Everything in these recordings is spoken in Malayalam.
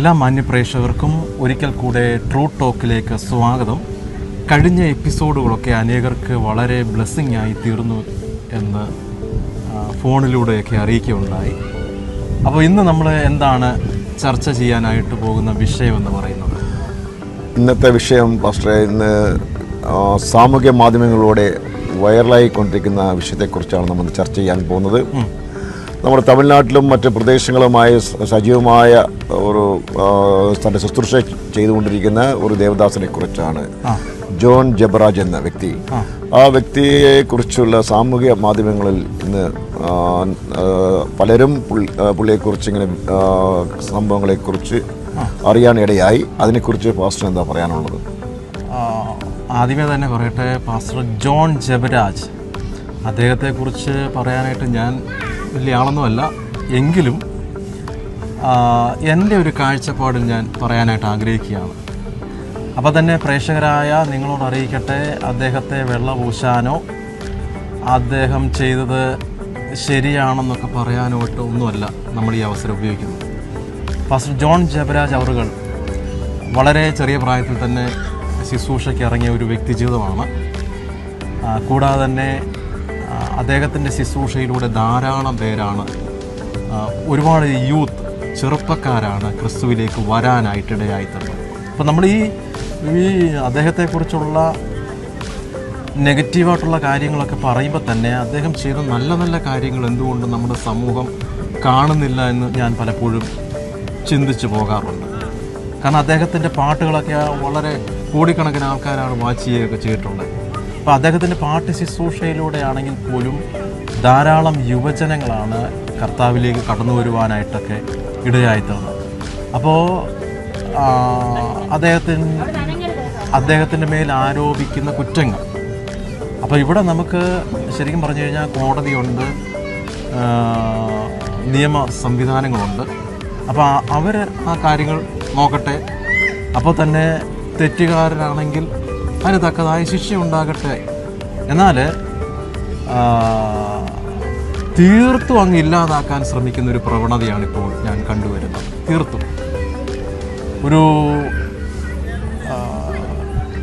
എല്ലാ മാന്യപ്രേക്ഷകർക്കും ഒരിക്കൽ കൂടെ ട്രൂ ടോക്കിലേക്ക് സ്വാഗതം. കഴിഞ്ഞ എപ്പിസോഡുകളൊക്കെ അനേകർക്ക് വളരെ ബ്ലെസ്സിങ് ആയി തീർന്നു എന്ന് ഫോണിലൂടെയൊക്കെ അറിയിക്കുകയുണ്ടായി. അപ്പോൾ ഇന്ന് നമ്മൾ എന്താണ് ചർച്ച ചെയ്യാനായിട്ട് പോകുന്ന വിഷയം എന്ന് പറയുന്നത്? ഇന്നത്തെ വിഷയം പാസ്റ്ററെ ഇന്ന് സാമൂഹ്യ മാധ്യമങ്ങളിലൂടെ വൈറലായിക്കൊണ്ടിരിക്കുന്ന വിഷയത്തെക്കുറിച്ചാണ് നമ്മൾ ചർച്ച ചെയ്യാൻ പോകുന്നത്. നമ്മുടെ തമിഴ്നാട്ടിലും മറ്റ് പ്രദേശങ്ങളുമായി സജീവമായ ഒരു തന്റെ ശുശ്രൂഷ ചെയ്തുകൊണ്ടിരിക്കുന്ന ഒരു ദേവദാസനെ കുറിച്ചാണ് ജോൺ ജബറാജ് എന്ന വ്യക്തി. ആ. വ്യക്തിയെ കുറിച്ചുള്ള സാമൂഹിക മാധ്യമങ്ങളിൽ ഇന്ന് പലരും പുള്ളിയെക്കുറിച്ച് ഇങ്ങനെ സംഭവങ്ങളെക്കുറിച്ച് അറിയാൻ ഇടയായി അതിനെക്കുറിച്ച് പാസ്റ്റർ എന്താ പറയാനുള്ളത്? ആദ്യമേ തന്നെ പറയട്ടെ പാസ്റ്റർ ജോൺ ജബരാജ്. അദ്ദേഹത്തെക്കുറിച്ച് പറയാനായിട്ട് ഞാൻ വലിയ ആളൊന്നുമല്ല എങ്കിലും എന്റെ ഒരു കാഴ്ചപ്പാടിൽ ഞാൻ പറയാനായിട്ട് ആഗ്രഹിക്കുകയാണ്. അപ്പോൾ തന്നെ പ്രേക്ഷകരായ നിങ്ങളോട് അറിയിക്കട്ടെ അദ്ദേഹത്തെ വെള്ള പൂശാനോ അദ്ദേഹം ചെയ്തത് ശരിയാണെന്നൊക്കെ പറയാനോട്ട് ഒന്നുമല്ല നമ്മൾ ഈ അവസരം ഉപയോഗിക്കുന്നത്. ഫസ്റ്റ് ജോൺ ജബരാജ് അവറുകൾ വളരെ ചെറിയ പ്രായത്തിൽ തന്നെ ശുശ്രൂഷയ്ക്ക് ഇറങ്ങിയ ഒരു വ്യക്തി ജീവിതമാണ്. കൂടാതെ തന്നെ അദ്ദേഹത്തിന്റെ ശുശ്രൂഷയിലൂടെ ധാരാളം പേരാണ് ഒരുപാട് യൂത്ത് ചെറുപ്പക്കാരാണ് ക്രിസ്തുവിലേക്ക് വരാനായിട്ടിടയായിത്തീർന്നത് അപ്പോൾ നമ്മൾ ഈ ഈ അദ്ദേഹത്തെക്കുറിച്ചുള്ള നെഗറ്റീവായിട്ടുള്ള കാര്യങ്ങളൊക്കെ പറയുമ്പോൾ തന്നെ അദ്ദേഹം ചെയ്ത നല്ല നല്ല കാര്യങ്ങൾ എന്തുകൊണ്ട് നമ്മുടെ സമൂഹം കാണുന്നില്ല എന്ന് ഞാൻ പലപ്പോഴും ചിന്തിച്ചു പോകാറുണ്ട്. കാരണം അദ്ദേഹത്തിന്റെ പാട്ടുകളൊക്കെ വളരെ കോടിക്കണക്കിന് ആൾക്കാരാണ് വാച്ച് ചെയ്യുകയൊക്കെ ചെയ്തിട്ടുള്ളത് അപ്പോൾ അദ്ദേഹത്തിന്റെ പാട്ട് ശുശ്രൂഷയിലൂടെ ആണെങ്കിൽ പോലും ധാരാളം യുവജനങ്ങളാണ് കർത്താവിലേക്ക് കടന്നു വരുവാനായിട്ടൊക്കെ ഇടയായിത്തീർന്നത് അപ്പോൾ അദ്ദേഹത്തിന് അദ്ദേഹത്തിന്റെ മേൽ ആരോപിക്കുന്ന കുറ്റങ്ങൾ. അപ്പോൾ ഇവിടെ നമുക്ക് ശരിക്കും പറഞ്ഞു കഴിഞ്ഞാൽ കോടതിയുണ്ട് നിയമ സംവിധാനങ്ങളുണ്ട്. അപ്പോൾ അവർ ആ കാര്യങ്ങൾ നോക്കട്ടെ. അപ്പോൾ തന്നെ തെറ്റുകാരനാണെങ്കിൽ അതിന് തക്കതായ ശിക്ഷ ഉണ്ടാകട്ടെ എന്നാൽ തീർത്തും അങ്ങ് ഇല്ലാതാക്കാൻ ശ്രമിക്കുന്ന ഒരു പ്രവണതയാണ് ഇപ്പോൾ ഞാൻ കണ്ടുവരുന്നത്. തീർത്തും. ഒരു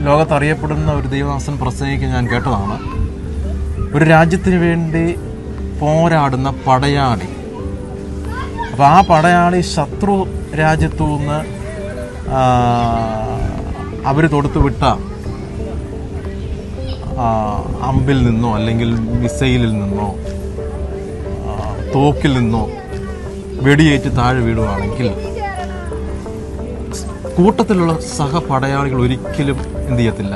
ലോകത്തറിയപ്പെടുന്ന ഒരു ദൈവദാസൻ പ്രസംഗിക്ക് ഞാൻ കേട്ടതാണ്. ഒരു രാജ്യത്തിന് വേണ്ടി പോരാടുന്ന പടയാളി. അപ്പോൾ ആ പടയാളി ശത്രു രാജ്യത്തു നിന്ന് അവർ തൊടുത്തു വിട്ട അമ്പിൽ നിന്നോ അല്ലെങ്കിൽ മിസൈലിൽ നിന്നോ തോക്കിൽ നിന്നോ വെടിയേറ്റ് താഴെ വീടുവാണെങ്കിൽ കൂട്ടത്തിലുള്ള സഹപടയാളികൾ ഒരിക്കലും എന്ത് ചെയ്യത്തില്ല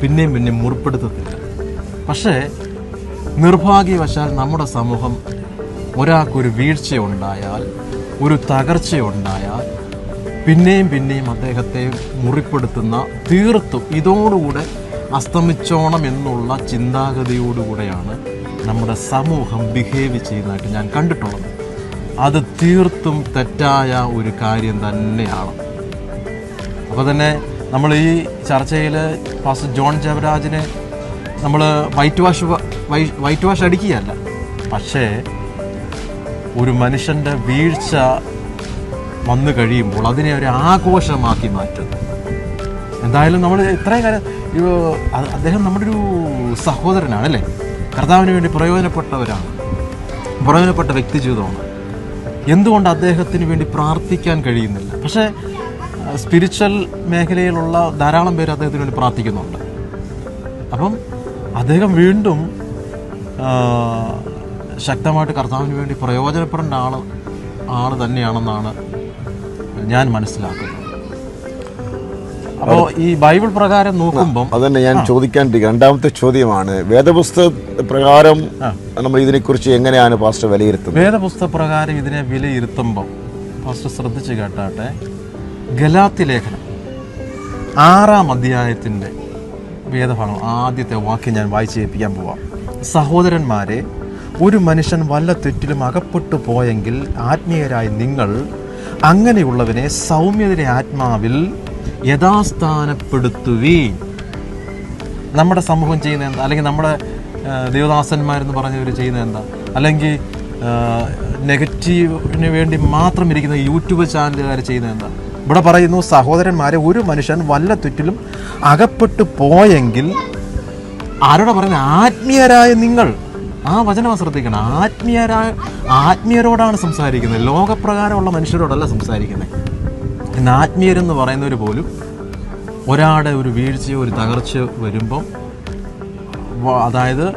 പിന്നെയും പിന്നെയും മുറിപ്പെടുത്തത്തില്ല. പക്ഷേ നിർഭാഗ്യവശാൽ നമ്മുടെ സമൂഹം ഒരാൾക്കൊരു വീഴ്ചയുണ്ടായാൽ ഒരു തകർച്ചയുണ്ടായാൽ പിന്നെയും പിന്നെയും അദ്ദേഹത്തെ മുറിപ്പെടുത്തുന്ന തീർത്തും. ഇതോടുകൂടെ അസ്തമിച്ചോണം എന്നുള്ള ചിന്താഗതിയോടുകൂടെയാണ് നമ്മുടെ സമൂഹം ബിഹേവ് ചെയ്യുന്നതായിട്ട് ഞാൻ കണ്ടിട്ടുള്ളത്. അത് തീർത്തും തെറ്റായ ഒരു കാര്യം തന്നെയാണ്. അപ്പോൾ തന്നെ നമ്മൾ ഈ ചർച്ചയിൽ പാസ് ജോൺ ജവരാജിനെ നമ്മൾ വൈറ്റ് വാഷ് വൈറ്റ് വാഷ് അടിക്കുകയല്ല. പക്ഷേ ഒരു മനുഷ്യന്റെ വീഴ്ച വന്നു കഴിയുമ്പോൾ അതിനെ ഒരു ആഘോഷമാക്കി മാറ്റുന്നു. എന്തായാലും നമ്മൾ ഇത്രയും കാര്യം അദ്ദേഹം നമ്മുടെ ഒരു സഹോദരനാണ് അല്ലേ കർത്താവിന് വേണ്ടി പ്രയോജനപ്പെട്ടവരാണ്. പ്രയോജനപ്പെട്ട വ്യക്തി ജീവിതമാണ്. എന്തുകൊണ്ട് അദ്ദേഹത്തിന് വേണ്ടി പ്രാർത്ഥിക്കാൻ കഴിയുന്നില്ല? പക്ഷേ സ്പിരിച്വൽ മേഖലയിലുള്ള ധാരാളം പേര് അദ്ദേഹത്തിന് വേണ്ടി പ്രാർത്ഥിക്കുന്നുണ്ട്. അപ്പം അദ്ദേഹം വീണ്ടും ശക്തമായിട്ട് കർത്താവിന് വേണ്ടി പ്രയോജനപ്പെടേണ്ട ആൾ ആൾ തന്നെയാണെന്നാണ് ഞാൻ മനസ്സിലാക്കുന്നത്. അപ്പോൾ ഈ ബൈബിൾ പ്രകാരം നോക്കുമ്പോൾ അതന്നെ ഞാൻ ചോദിക്കാണ്ടിരിക്കുക രണ്ടാമത്തെ ചോദ്യമാണ് വേദപുസ്തക പ്രകാരം നമ്മൾ ഇതിനെക്കുറിച്ച് എങ്ങനെയാണ് പാസ്റ്റർ വിലയിരുത്തുന്നത്? വേദപുസ്തക പ്രകാരം ഇതിനെ വിലയിരുത്തുമ്പോൾ പാസ്റ്റർ ശ്രദ്ധിച്ച് കേട്ടാട്ടെ. ഗലാത്തി ലേഖനം ആറാം അധ്യായത്തിന്റെ വേദഭാഗം ആദ്യത്തെ വാക്യം ഞാൻ വായിച്ച് ഏൽപ്പിക്കാൻ പോവാം. സഹോദരന്മാരെ ഒരു മനുഷ്യൻ വല്ല തെറ്റിലും അകപ്പെട്ടു പോയെങ്കിൽ ആത്മീയരായ നിങ്ങൾ അങ്ങനെയുള്ളവനെ സൗമ്യതയുടെ ആത്മാവിൽ യഥാസ്ഥാനപ്പെടുത്തുവീൻ. നമ്മുടെ സമൂഹം ചെയ്യുന്ന എന്താ? അല്ലെങ്കിൽ നമ്മുടെ ദേവദാസന്മാരെന്ന് പറഞ്ഞവർ ചെയ്യുന്നത് എന്താ? അല്ലെങ്കിൽ നെഗറ്റീവിന് വേണ്ടി മാത്രം ഇരിക്കുന്ന യൂട്യൂബ് ചാനലുകാർ ചെയ്യുന്നത് എന്താ? ഇവിടെ പറയുന്നു സഹോദരന്മാരെ ഒരു മനുഷ്യൻ വല്ല തെറ്റിലും അകപ്പെട്ടു പോയെങ്കിൽ ആരോടെ പറയുന്നത് ആത്മീയരായ നിങ്ങൾ. ആ വചനം ശ്രദ്ധിക്കണം. ആത്മീയരായ ആത്മീയരോടാണ് സംസാരിക്കുന്നത്. ലോകപ്രകാരമുള്ള മനുഷ്യരോടല്ല സംസാരിക്കുന്നത്. ഇന്ന് ആത്മീയരെന്ന് പറയുന്നവർ പോലും ഒരാളുടെ ഒരു വീഴ്ചയോ ഒരു തകർച്ചയോ വരുമ്പം അതായത്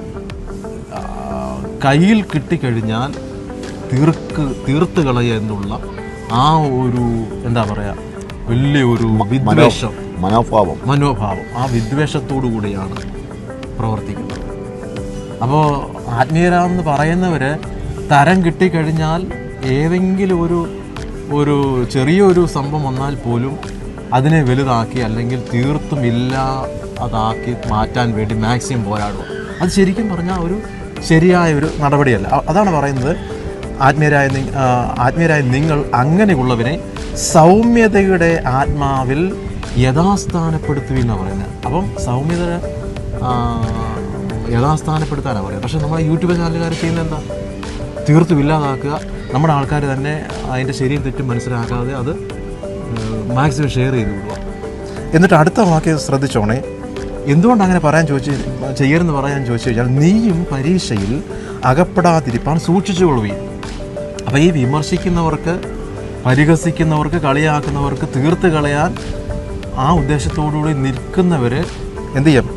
കയ്യിൽ കിട്ടിക്കഴിഞ്ഞാൽ തീർക്ക് തീർത്ത് കളയുക എന്നുള്ള ആ ഒരു എന്താ പറയുക വലിയൊരു വിദ്വേഷം. മനോഭാവം. മനോഭാവം. ആ വിദ്വേഷത്തോടു കൂടിയാണ് പ്രവർത്തിക്കുന്നത്. അപ്പോൾ ആത്മീയരാന്ന് പറയുന്നവർ തരം കിട്ടിക്കഴിഞ്ഞാൽ ഏതെങ്കിലും ഒരു ഒരു ചെറിയൊരു സംഭവം വന്നാൽ പോലും അതിനെ വലുതാക്കി അല്ലെങ്കിൽ തീർത്തും ഇല്ല അതാക്കി മാറ്റാൻ വേണ്ടി മാക്സിമം പോരാടുക അത് ശരിക്കും പറഞ്ഞാൽ ഒരു ശരിയായ ഒരു നടപടിയല്ല. അതാണ് പറയുന്നത് ആത്മീയരായ ആത്മീയരായ നിങ്ങൾ അങ്ങനെയുള്ളവരെ സൗമ്യതയുടെ ആത്മാവിൽ യഥാസ്ഥാനപ്പെടുത്തുക എന്നാണ് പറയുന്നത്. അപ്പം സൗമ്യത യഥാസ്ഥാനപ്പെടുത്താനാണ് പറയുന്നത്. പക്ഷേ നമ്മുടെ യൂട്യൂബ് ചാനലുകാർ ചെയ്യുന്നത് എന്താ? തീർത്തും ഇല്ലാതാക്കുക. നമ്മുടെ ആൾക്കാർ തന്നെ അതിന്റെ ശരിയും തെറ്റും മനസ്സിലാക്കാതെ അത് മാക്സിമം ഷെയർ ചെയ്ത് വിടുക. എന്നിട്ട് അടുത്ത വാക്ക് ശ്രദ്ധിച്ചോണേ. എന്തുകൊണ്ട് അങ്ങനെ പറയാൻ ചോദിച്ചു ചെയ്യരുതെന്ന് പറയാൻ ചോദിച്ചു കഴിഞ്ഞാൽ നീയും പരീക്ഷയിൽ അകപ്പെടാതിരിപ്പാൻ സൂക്ഷിച്ചു കൊള്ളുകയും അപ്പോൾ ഈ വിമർശിക്കുന്നവർക്ക് പരിഹസിക്കുന്നവർക്ക് കളിയാക്കുന്നവർക്ക് തീർത്ത് കളയാൻ ആ ഉദ്ദേശത്തോടുകൂടി നിൽക്കുന്നവർ എന്ത് ചെയ്യാം?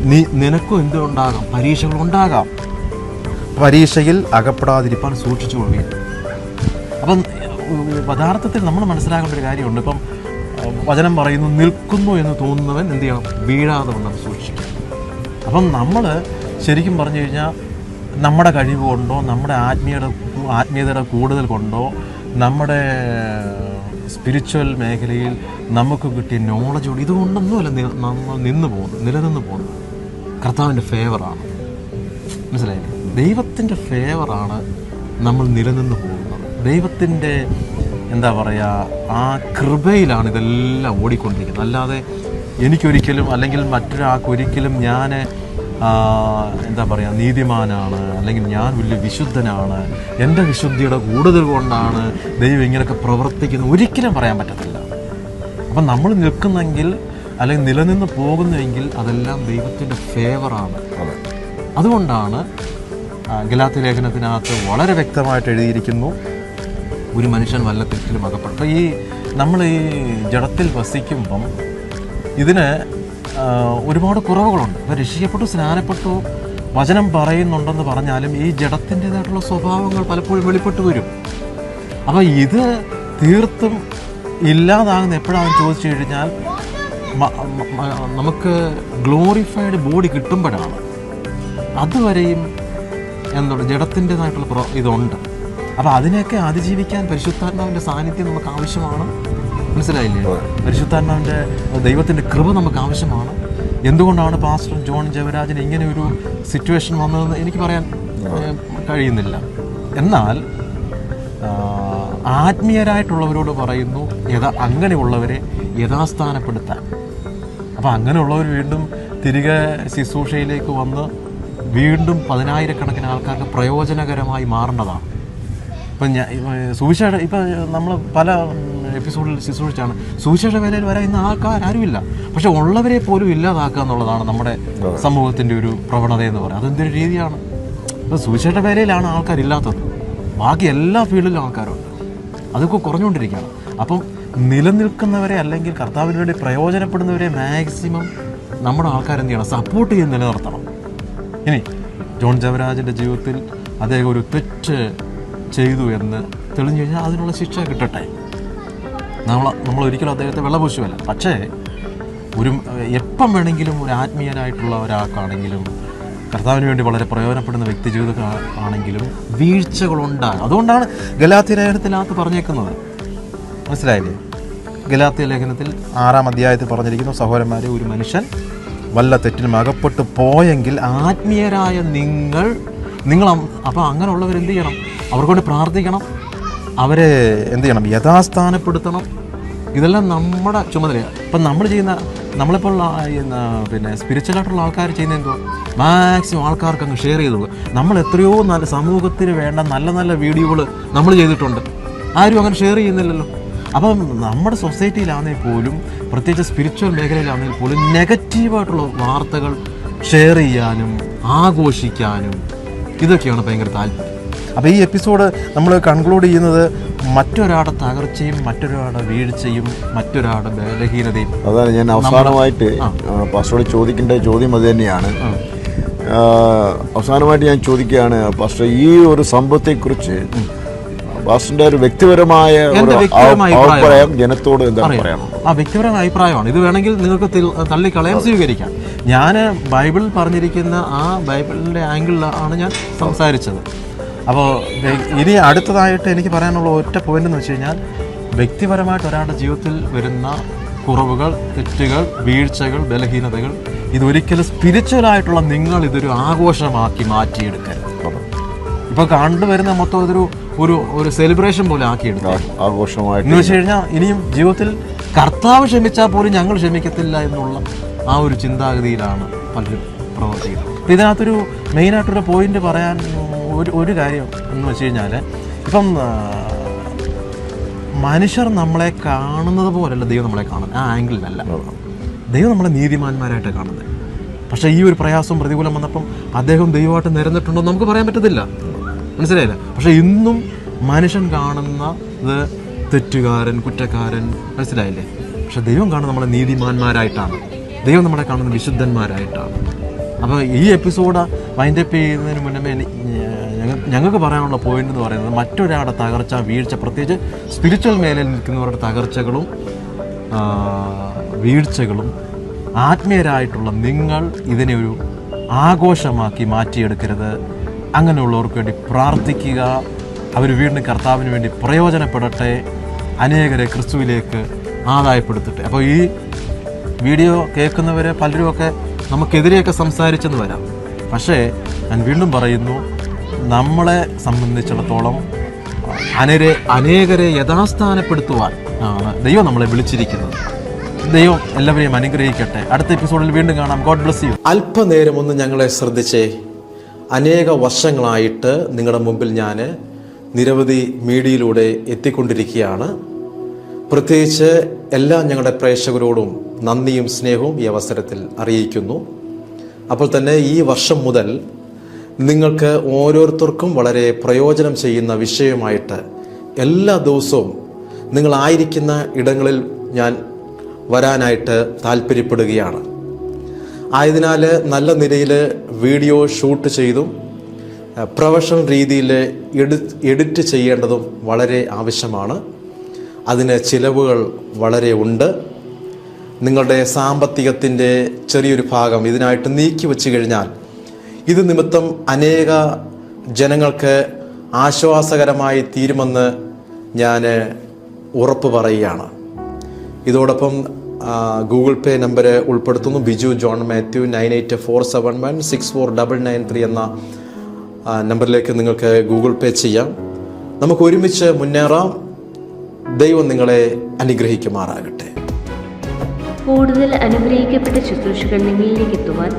നീ നിനക്കും എന്തുണ്ടാകാം? പരീക്ഷകളുണ്ടാകാം. പരീക്ഷയിൽ അകപ്പെടാതിരിക്കാൻ സൂക്ഷിച്ചു കൊള്ളുകയും. അപ്പം പദാർത്ഥത്തിൽ നമ്മൾ മനസ്സിലാക്കേണ്ട ഒരു കാര്യമുണ്ട്. ഇപ്പം വചനം പറയുന്നു നിൽക്കുന്നു എന്ന് തോന്നുന്നവൻ എന്ത് ചെയ്യണം? വീഴാതെ നമ്മൾ സൂക്ഷിക്കും. അപ്പം നമ്മൾ ശരിക്കും പറഞ്ഞു കഴിഞ്ഞാൽ നമ്മുടെ കഴിവ് കൊണ്ടോ നമ്മുടെ ആത്മീയത ആത്മീയതയുടെ കൂടുതൽ കൊണ്ടോ നമ്മുടെ സ്പിരിച്വൽ മേഖലയിൽ നമുക്ക് കിട്ടിയ നോളജ് കൊണ്ട് ഇതുകൊണ്ടൊന്നുമല്ല നമ്മൾ നിന്ന് പോകുന്നത് നിലനിന്ന് പോകുന്നത്. കർത്താവിന്റെ ഫേവറാണ് മനസ്സിലായില്ലേ? ദൈവത്തിന്റെ ഫേവറാണ് നമ്മൾ നിലനിന്ന് പോകുന്നത്. ദൈവത്തിന്റെ എന്താ പറയുക ആ കൃപയിലാണ് ഇതെല്ലാം ഓടിക്കൊണ്ടിരിക്കുന്നത്. അല്ലാതെ എനിക്കൊരിക്കലും അല്ലെങ്കിൽ മറ്റൊരാൾക്കൊരിക്കലും ഞാൻ എന്താ പറയുക നീതിമാനാണ് അല്ലെങ്കിൽ ഞാൻ വലിയ വിശുദ്ധനാണ്. എന്റെ വിശുദ്ധിയുടെ കൂടുതൽ കൊണ്ടാണ് ദൈവം ഇങ്ങനെയൊക്കെ പ്രവർത്തിക്കുന്നത്. ഒരിക്കലും പറയാൻ പറ്റത്തില്ല. അപ്പം നമ്മൾ നിൽക്കുന്നെങ്കിൽ അല്ലെങ്കിൽ നിലനിന്ന് പോകുന്നെങ്കിൽ അതെല്ലാം ദൈവത്തിന്റെ ഫേവറാണ് അതുകൊണ്ടാണ് ആ, ഗലാത്യ ലേഖനത്തിനകത്ത് വളരെ വ്യക്തമായിട്ട് എഴുതിയിരിക്കുന്നു. ഒരു മനുഷ്യൻ വല്ല തെറ്റിലും അകപ്പെട്ടു. ഈ നമ്മൾ ഈ ജഡത്തിൽ വസിക്കുമ്പം ഇതിന് ഒരുപാട് കുറവുകളുണ്ട്. ഇപ്പോൾ രക്ഷിക്കപ്പെട്ടു സ്നാനപ്പെട്ടു വചനം പറയുന്നുണ്ടെന്ന് പറഞ്ഞാലും ഈ ജഡത്തിന്റെതായിട്ടുള്ള സ്വഭാവങ്ങൾ പലപ്പോഴും വെളിപ്പെട്ട് വരും. അപ്പോൾ ഇത് തീർത്തും ഇല്ലാതാകുന്ന എപ്പോഴാണെന്ന് ചോദിച്ചു കഴിഞ്ഞാൽ നമുക്ക് ഗ്ലോറിഫൈഡ് ബോഡി കിട്ടുമ്പോഴാണ്. അതുവരെയും എന്താണ് ജഡത്തിന്റെതായിട്ടുള്ള പ്രോ ഇതുണ്ട്. അപ്പോൾ അതിനെയൊക്കെ അതിജീവിക്കാൻ പരിശുദ്ധാത്മാവിന്റെ സാന്നിധ്യം നമുക്ക് ആവശ്യമാണ്. മനസ്സിലായില്ലേ? പരിശുദ്ധാത്മാവിന്റെ ദൈവത്തിന്റെ കൃപ നമുക്ക് ആവശ്യമാണ്. എന്തുകൊണ്ടാണ് പാസ്റ്റർ ജോൺ ജവരാജന് ഇങ്ങനെ ഒരു സിറ്റുവേഷൻ വന്നതെന്ന് എനിക്ക് പറയാൻ കഴിയുന്നില്ല. എന്നാൽ ആത്മീയരായിട്ടുള്ളവരോട് പറയുന്നു യഥാ അങ്ങനെയുള്ളവരെ യഥാസ്ഥാനപ്പെടുത്താൻ. അപ്പോൾ അങ്ങനെയുള്ളവർ വീണ്ടും തിരികെ ശുശ്രൂഷയിലേക്ക് വന്ന് വീണ്ടും പതിനായിരക്കണക്കിന് ആൾക്കാർക്ക് പ്രയോജനകരമായി മാറേണ്ടതാണ്. ഇപ്പം ഞാൻ സുവിശേഷ ഇപ്പം നമ്മൾ പല എപ്പിസോഡിൽ ശുശ്രൂഷിച്ചാണ്. സുവിശേഷ വേലയിൽ വരാൻ ഇന്ന് ആൾക്കാർ ആരുമില്ല പക്ഷെ ഉള്ളവരെ പോലും ഇല്ലാതാക്കുക എന്നുള്ളതാണ് നമ്മുടെ സമൂഹത്തിന്റെ ഒരു പ്രവണത എന്ന് പറയുന്നത്. അതെന്തൊരു രീതിയാണ്? ഇപ്പം സുവിശേഷ വേലയിലാണ് ആൾക്കാരില്ലാത്തത്. ബാക്കി എല്ലാ ഫീൽഡിലും ആൾക്കാരുണ്ട്. അതൊക്കെ കുറഞ്ഞുകൊണ്ടിരിക്കുകയാണ്. അപ്പം നിലനിൽക്കുന്നവരെ അല്ലെങ്കിൽ കർത്താവിന് വേണ്ടി പ്രയോജനപ്പെടുന്നവരെ മാക്സിമം നമ്മുടെ ആൾക്കാരെന്ത് ചെയ്യണം? സപ്പോർട്ട് ചെയ്ത് നിലനിർത്തണം ഇനി ജോൺ ജവരാജിന്റെ ജീവിതത്തിൽ അദ്ദേഹം ഒരു തെറ്റ് ചെയ്തു എന്ന് തെളിഞ്ഞു കഴിഞ്ഞാൽ അതിനുള്ള ശിക്ഷ കിട്ടട്ടെ. നമ്മൾ നമ്മൾ ഒരിക്കലും അദ്ദേഹത്തെ വെള്ളപൂശുമല്ല പക്ഷേ ഒരു എപ്പം വേണമെങ്കിലും ഒരു ആത്മീയനായിട്ടുള്ള ഒരാൾക്കാണെങ്കിലും കർത്താവിന് വേണ്ടി വളരെ പ്രയോജനപ്പെടുന്ന വ്യക്തി ജീവിതമാണെങ്കിലും വീഴ്ചകളുണ്ടാകും. അതുകൊണ്ടാണ് ഗലാത്തി ലേഖനത്തിനകത്ത് പറഞ്ഞേക്കുന്നത്. മനസ്സിലായില്ലേ? ഗലാത്തി ലേഖനത്തിൽ ആറാം അധ്യായത്തിൽ പറഞ്ഞിരിക്കുന്നു സഹോദരന്മാരെ ഒരു മനുഷ്യൻ വല്ല തെറ്റിലും അകപ്പെട്ടു പോയെങ്കിൽ ആത്മീയരായ നിങ്ങൾ നിങ്ങൾ അപ്പോൾ അങ്ങനെയുള്ളവർ എന്ത് ചെയ്യണം? അവർക്കൊണ്ട് പ്രാർത്ഥിക്കണം. അവരെ എന്ത് ചെയ്യണം? യഥാസ്ഥാനപ്പെടുത്തണം. ഇതെല്ലാം നമ്മുടെ ചുമതലയാണ് ഇപ്പം നമ്മൾ ചെയ്യുന്ന നമ്മളിപ്പോൾ പിന്നെ സ്പിരിച്വൽ ആയിട്ടുള്ള ആൾക്കാർ ചെയ്യുന്ന എന്തോ മാക്സിമം ആൾക്കാർക്ക് അങ്ങ് ഷെയർ ചെയ്തോളൂ. നമ്മൾ എത്രയോ നല്ല സമൂഹത്തിന് വേണ്ട നല്ല നല്ല വീഡിയോകൾ നമ്മൾ ചെയ്തിട്ടുണ്ട്. ആരും അങ്ങനെ ഷെയർ ചെയ്യുന്നില്ലല്ലോ. അപ്പം നമ്മുടെ സൊസൈറ്റിയിലാണെങ്കിൽ പോലും പ്രത്യേകിച്ച് സ്പിരിച്വൽ മേഖലയിലാണെങ്കിൽ പോലും നെഗറ്റീവായിട്ടുള്ള വാർത്തകൾ ഷെയർ ചെയ്യാനും ആഘോഷിക്കാനും ഇതൊക്കെയാണ് ഭയങ്കര താല്പര്യം. അപ്പോൾ ഈ എപ്പിസോഡ് നമ്മൾ കൺക്ലൂഡ് ചെയ്യുന്നത് മറ്റൊരാളുടെ തകർച്ചയും മറ്റൊരാളുടെ വീഴ്ചയും മറ്റൊരാളുടെ ബലഹീനതയും. അതാണ് ഞാൻ അവസാനമായിട്ട് പാസ്റ്ററോട് ചോദിക്കേണ്ട ചോദ്യം അത് തന്നെയാണ്. അവസാനമായിട്ട് ഞാൻ ചോദിക്കുകയാണ് പാസ്റ്റർ ഈ ഒരു സംഭവത്തെക്കുറിച്ച് പാസ്റ്ററിന്റെ ഒരു വ്യക്തിപരമായ അഭിപ്രായം. ജനത്തോട് എന്താണ് ആ വ്യക്തിപരമായ അഭിപ്രായമാണ്. ഇത് വേണമെങ്കിൽ നിങ്ങൾക്ക് തള്ളിക്കളയാൻ സ്വീകരിക്കാം. ഞാൻ ബൈബിളിൽ പറഞ്ഞിരിക്കുന്ന ആ ബൈബിളിന്റെ ആംഗിളിലാണ് ഞാൻ സംസാരിച്ചത്. അപ്പോൾ ഇനി അടുത്തതായിട്ട് എനിക്ക് പറയാനുള്ള ഒറ്റ പോയിന്റ് എന്ന് വെച്ച് കഴിഞ്ഞാൽ വ്യക്തിപരമായിട്ട് ഒരാളുടെ ജീവിതത്തിൽ വരുന്ന കുറവുകൾ തെറ്റുകൾ വീഴ്ചകൾ ബലഹീനതകൾ ഇതൊരിക്കലും സ്പിരിച്വലായിട്ടുള്ള നിങ്ങൾ ഇതൊരു ആഘോഷമാക്കി മാറ്റിയെടുക്കരുത്. ഇപ്പോൾ കണ്ടുവരുന്ന മൊത്തം ഇതൊരു ഒരു ഒരു സെലിബ്രേഷൻ പോലെ ആക്കിയെടുത്തു. ആഘോഷമായിട്ട് എന്ന് വെച്ച് കഴിഞ്ഞാൽ ഇനിയും ജീവിതത്തിൽ കർത്താവ് ക്ഷമിച്ചാൽ പോലും ഞങ്ങൾ ക്ഷമിക്കത്തില്ല എന്നുള്ള ആ ഒരു ചിന്താഗതിയിലാണ് പലരും പ്രവർത്തിക്കുന്നത്. അപ്പം ഇതിനകത്തൊരു മെയിനായിട്ടൊരു പോയിന്റ് പറയാൻ ഒരു ഒരു കാര്യം എന്ന് വെച്ച് കഴിഞ്ഞാൽ ഇപ്പം മനുഷ്യർ നമ്മളെ കാണുന്നത് പോലല്ല ദൈവം നമ്മളെ കാണുന്നത്. ആ ആംഗിളിലല്ല. ദൈവം നമ്മളെ നീതിമാന്മാരായിട്ട് കാണുന്നത്. പക്ഷേ ഈ ഒരു പ്രയാസവും പ്രതികൂലം വന്നപ്പം അദ്ദേഹം ദൈവമായിട്ട് നിരന്നിട്ടുണ്ടോ എന്ന് നമുക്ക് പറയാൻ പറ്റത്തില്ല. മനസ്സിലായില്ല? പക്ഷേ ഇന്നും മനുഷ്യൻ കാണുന്ന തെറ്റുകാരൻ കുറ്റക്കാരൻ മനസ്സിലായില്ലേ? പക്ഷെ ദൈവം കാണുന്ന നമ്മളെ നീതിമാന്മാരായിട്ടാണ്. ദൈവം നമ്മളെ കാണുന്ന വിശുദ്ധന്മാരായിട്ടാണ്. അപ്പോൾ ഈ എപ്പിസോഡ് വൈൻഡപ്പ് ചെയ്യുന്നതിന് മുന്നേ ഞങ്ങൾക്ക് പറയാനുള്ള പോയിന്റ് എന്ന് പറയുന്നത് മറ്റൊരാളുടെ തകർച്ച വീഴ്ച പ്രത്യേകിച്ച് സ്പിരിച്വൽ മേഖലയിൽ നിൽക്കുന്നവരുടെ തകർച്ചകളും വീഴ്ചകളും ആത്മീയരായിട്ടുള്ള നിങ്ങൾ ഇതിനെ ഒരു ആഘോഷമാക്കി മാറ്റിയെടുക്കരുത്. അങ്ങനെയുള്ളവർക്ക് വേണ്ടി പ്രാർത്ഥിക്കുക. അവർ വീണ്ടും കർത്താവിന് വേണ്ടി പ്രയോജനപ്പെടട്ടെ. അനേകരെ ക്രിസ്തുവിലേക്ക് ആദായപ്പെടുത്തട്ടെ. അപ്പോൾ ഈ വീഡിയോ കേൾക്കുന്നവരെ പലരുമൊക്കെ നമുക്കെതിരെയൊക്കെ സംസാരിച്ചെന്ന് വരാം. പക്ഷേ ഞാൻ വീണ്ടും പറയുന്നു നമ്മളെ സംബന്ധിച്ചിടത്തോളം അനരെ അനേകരെ യഥാസ്ഥാനപ്പെടുത്തുവാൻ ആണ് ദൈവം നമ്മളെ വിളിച്ചിരിക്കുന്നത്. ദൈവം എല്ലാവരെയും അനുഗ്രഹിക്കട്ടെ. അടുത്ത എപ്പിസോഡിൽ വീണ്ടും കാണാം. God bless you. അല്പനേരം ഒന്ന് ഞങ്ങളെ ശ്രദ്ധിച്ചേ. അനേക വർഷങ്ങളായിട്ട് നിങ്ങളുടെ മുമ്പിൽ ഞാൻ നിരവധി മീഡിയയിലൂടെ എത്തിക്കൊണ്ടിരിക്കുകയാണ്. പ്രത്യേകിച്ച് എല്ലാ ഞങ്ങളുടെ പ്രേക്ഷകരോടും നന്ദിയും സ്നേഹവും ഈ അവസരത്തിൽ അറിയിക്കുന്നു. അപ്പോൾ തന്നെ ഈ വർഷം മുതൽ നിങ്ങൾക്ക് ഓരോരുത്തർക്കും വളരെ പ്രയോജനം ചെയ്യുന്ന വിഷയമായിട്ട് എല്ലാ ദിവസവും നിങ്ങളായിരിക്കുന്ന ഇടങ്ങളിൽ ഞാൻ വരാനായിട്ട് താല്പര്യപ്പെടുകയാണ്. ആയതിനാൽ നല്ല നിലയിൽ വീഡിയോ ഷൂട്ട് ചെയ്തും പ്രൊഫഷണൽ രീതിയിൽ എഡി എഡിറ്റ് ചെയ്യേണ്ടതും വളരെ ആവശ്യമാണ്. അതിന് ചിലവുകൾ വളരെ ഉണ്ട്. നിങ്ങളുടെ സാമ്പത്തികത്തിന്റെ ചെറിയൊരു ഭാഗം ഇതിനായിട്ട് നീക്കി വെച്ച് കഴിഞ്ഞാൽ ഇത് നിമിത്തം അനേക ജനങ്ങൾക്ക് ആശ്വാസകരമായി തീരുമെന്ന് ഞാൻ ഉറപ്പ് പറയുകയാണ്. ഇതോടൊപ്പം ഗൂഗിൾ പേ നമ്പർ ഉൾപ്പെടുത്തുന്നു. Biju John Mathew nine eight four seven one six four double nine three എന്ന നമ്പറിലേക്ക് നിങ്ങൾക്ക് ഗൂഗിൾ പേ ചെയ്യാം. നമുക്ക് ഒരുമിച്ച് മുന്നേറാം. ദൈവം നിങ്ങളെ അനുഗ്രഹിക്കുമാറാകട്ടെ. കൂടുതൽ അനുഗ്രഹിക്കപ്പെട്ട ശുശ്രൂഷകൾ നിങ്ങളിലേക്ക് എത്തുവാൻ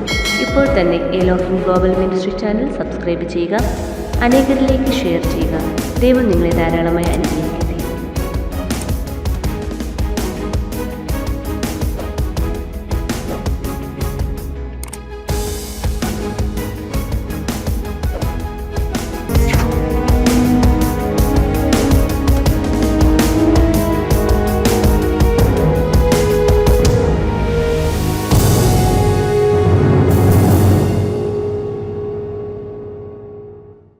ഇപ്പോൾ തന്നെ of global ministry channel subscribe ചെയ്യുക അനേകരിലേക്ക് ഷെയർ ചെയ്യുക. ദൈവം നിങ്ങളെ ധാരാളമായി അനുഗ്രഹിക്കും